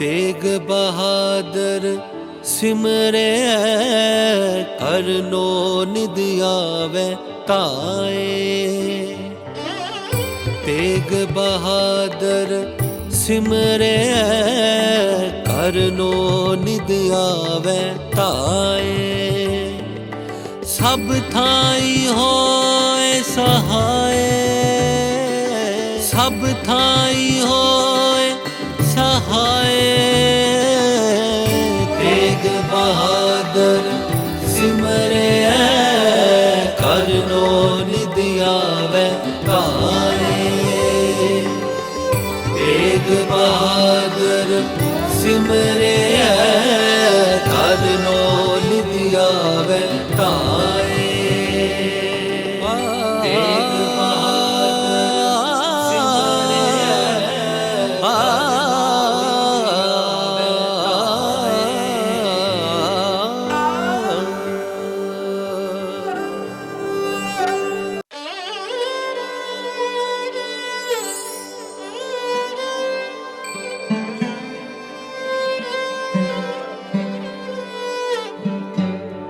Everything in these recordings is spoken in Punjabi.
ਤੇਗ ਬਹਾਦਰ ਸਿਮਰੈ, ਕਰਨੋ ਨਿਦ ਆਵੇ ਤਾਏ ਤੇਗ ਬਹਾਦਰ ਸਿਮਰੈ, ਕਰਨੋ ਨਿਦ ਆਵੇ ਤਾਏ ਸਭ ਥਾਈ ਹੋਏ ਸਹਾਏ, ਸਭ ਥਾਈ ਹੋਏ ਬਹਾਦਰ ਸਿਮਰਿਆ ਕਰਨੋ ਨਿਦ ਆਵੇ ਕਾਏ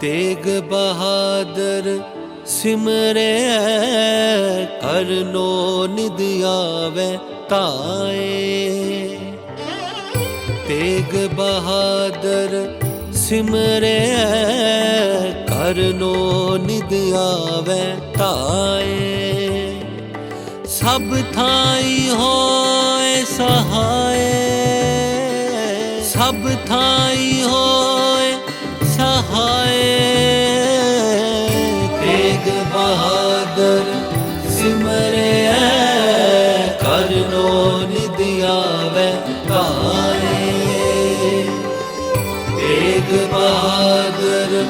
ਤੇਗ ਬਹਾਦਰ ਸਿਮਰਿਆ ਕਰਨੋ ਨਿਦ ਆਵੇ ਤਾਏ। ਤੇਗ ਬਹਾਦਰ ਸਿਮਰਿਆ ਕਰਨੋ ਨਿਦ ਆਵੇ ਤਾਏ। ਸਭ ਥਾਈ ਹੋਏ ਸਹਾਏ, ਸਭ ਥਾਈ ਹੋਏ ਸਹਾਏ ਤੇਗ ਬਹਾਦਰ ਸਿਮਰਿਆ ਕਰਨੋ ਨਿਦ ਆਵੇ ਕਾਏ ਤੇਗ ਬਹਾਦਰ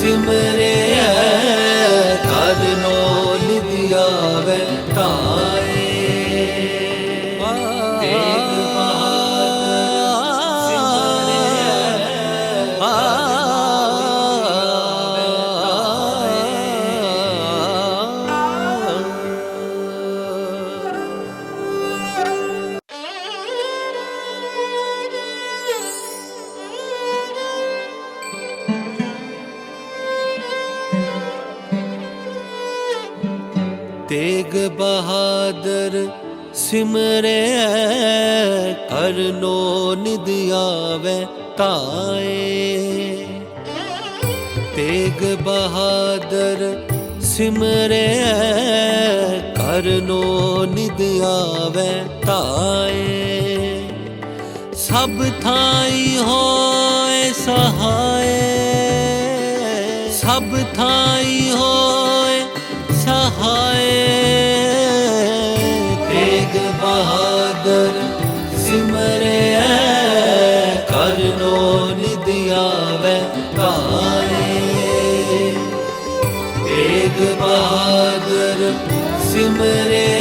ਸਿਮਰਿਆ ਕਰਨੋ ਨਿਦ ਆਵੇ ਕਾਏ ਤੇਗ ਬਹਾਦਰ ਸਿਮਰਿਆ ਕਰਨੋ ਨਿਦ ਆਵੇ ਤਾਏ। ਤੇਗ ਬਹਾਦਰ ਸਿਮਰਿਆ ਕਰਨੋ ਨਿਦ ਆਵੇ ਤਾਏ। ਸਭ ਥਾਈ ਹੋਏ ਸਹਾਏ, ਸਭ ਥਾਈ ਹੋ ਬਹਾਦਰ ਸਿਮਰਿਆ ਕਰਨੋ ਨਿਦ ਆਵੇ ਕਾਏ ਤੇਗ ਬਹਾਦਰ ਸਿਮਰਿਆ